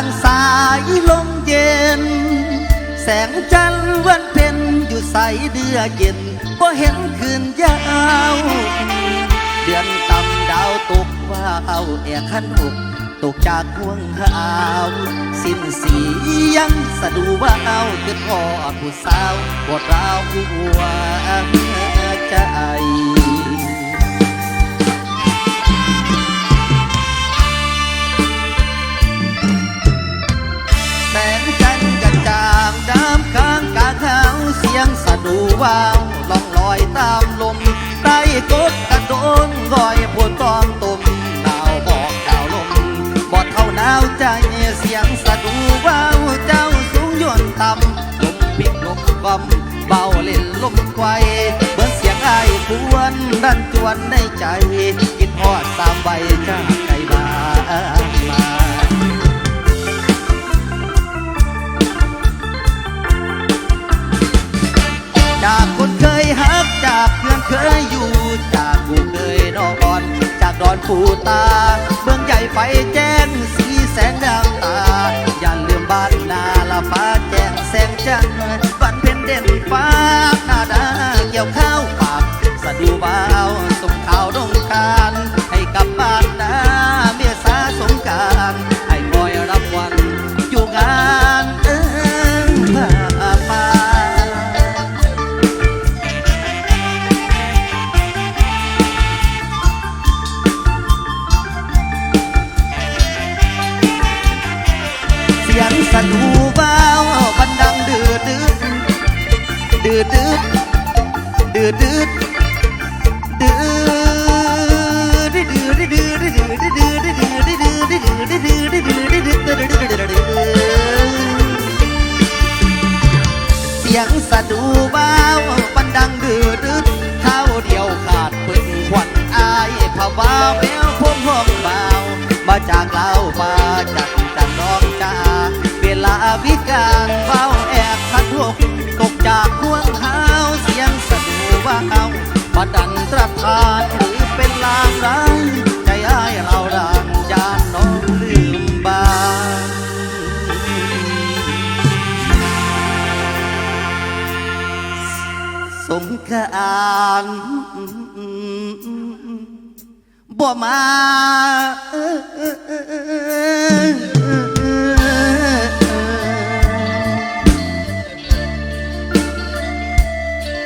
างสายลมเย็น แสงจันทร์วันเพ็ญอยู่ใสเดือเย็นก็เห็นคืนยาวเดือนต่ำดาวตกว่าเอาแอขันหกตกจากห่วงหาวสิ้นสียังสะดูว่าเอาคือพ่อผู้สาวปวดร้าวหัวใจียงสะดูว่างล่องลอยตามลมใต้กดกระโดนลอยพวนตองตุ่มดาวบอกดาวลมบอดเท่าหนาวใจเสียงสะดูว่าวเจ้าสูงยนต่ำลมปิดลมบำเบาเล่นลมไกวเบิ้เสียงไอ้ควนดันจวนในใจคิดฮอดสามใบจ้า จากดอนผูตา เมืองใหญ่ไฟแจ้งสีแสงดาวตา อย่าลืมบ้านนาละฟ้าแจ้งแสงจันทร์บ้านเพ็ญเด่นฟ้าหน้าดาเกี่ยวข้าว ดืดดืดดืดดืดดืดดืดดืดดืดดืดเท้าเดียวขาดดืดดืดดือดืดดืดดืดดืดดืดดืดดืดดืดหล่ดืดดืดดืดดืดดืดดืดดืดดืดดืดดืดดืดดืดดืดดืดดืดดืดดืดดืดดืดดื ว่าเอาประดันตรทานหรือเป็นลางร้ายใจอ้ายเราด่างยานน้องลืมบ้านสมกรานบ่มา